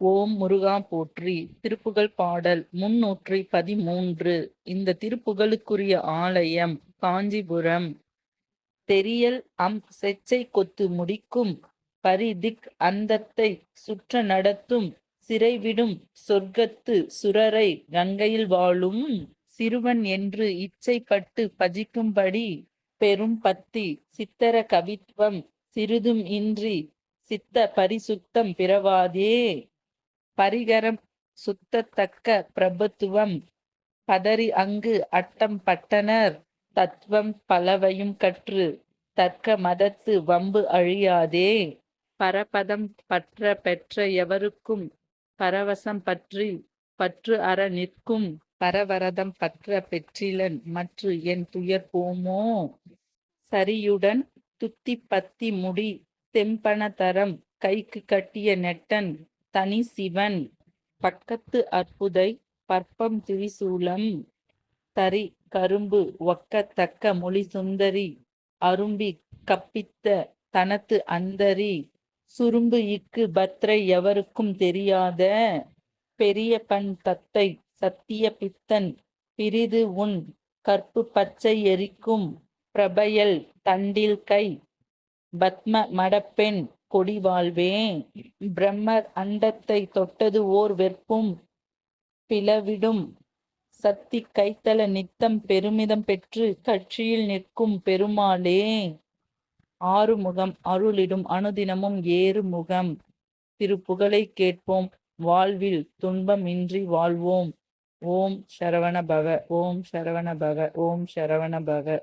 ஓம் முருகா போற்றி. திருப்புகழ் பாடல் முன்னூற்றி பதிமூன்று. இந்த திருப்புகழுக்குரிய ஆலயம் காஞ்சிபுரம். தெரியல் அம் செச்சை கொத்து முடிக்கும். பரிதிக் அந்தத்தை சுற்ற நடத்தும். சிறைவிடும் சொர்க்கத்து சுரரை கங்கையில் வாழும். சிறுவன் என்று இச்சைப்பட்டு பஜிக்கும்படி பெரும் பத்தி சித்தர கவித்துவம். சிறிதும் இன்றி சித்த பரிசுத்தம் பிறவாதே. பரிகரம் சுத்தத்தக்க பிரபுத்துவம். பதறி அங்கு அட்டம் பட்டனர். தத்துவம் பலவையும் கற்று தர்க்க மதத்து வம்பு அழியாதே. பரபதம் பற்ற பெற்ற எவருக்கும் பரவசம் பற்றி பற்று அற நிற்கும். பரவரதம் பற்ற பெற்றிலன் மற்று என் துயர் போமோ? சரியுடன் துத்தி பத்தி முடி தெம்பன தரம் கைக்கு கட்டிய நெட்டன் தனி சிவன். பக்கத்து அற்புதை பற்பம் திரிசூலம். தரி கரும்பு ஒக்கத்தக்க மொழி சுந்தரி. அரும்பி கப்பித்த தனத்து அந்தரி. சுரும்பு இக்கு பத்ரை எவருக்கும் தெரியாத. பெரிய பண் தத்தை சத்திய பித்தன் பிரிது உன் கற்பு பச்சை எரிக்கும். பிரபயல் தண்டில் கை பத்ம மடப்பெண் கொடி வாழ்வே பிரம்மர் அண்டத்தை தொட்டது ஓர் வெற்பும் பிளவிடும். சக்தி கைத்தல நித்தம் பெருமிதம் பெற்று கட்சியில் நிற்கும் பெருமாளே. ஆறுமுகம் அருளிடும் அனுதினமும் ஏறு முகம் திருப்புகழை கேட்போம் வாழ்வில் துன்பமின்றி வாழ்வோம். ஓம் சரவண பவ ஓம் சரவண பவ ஓம் சரவண பவ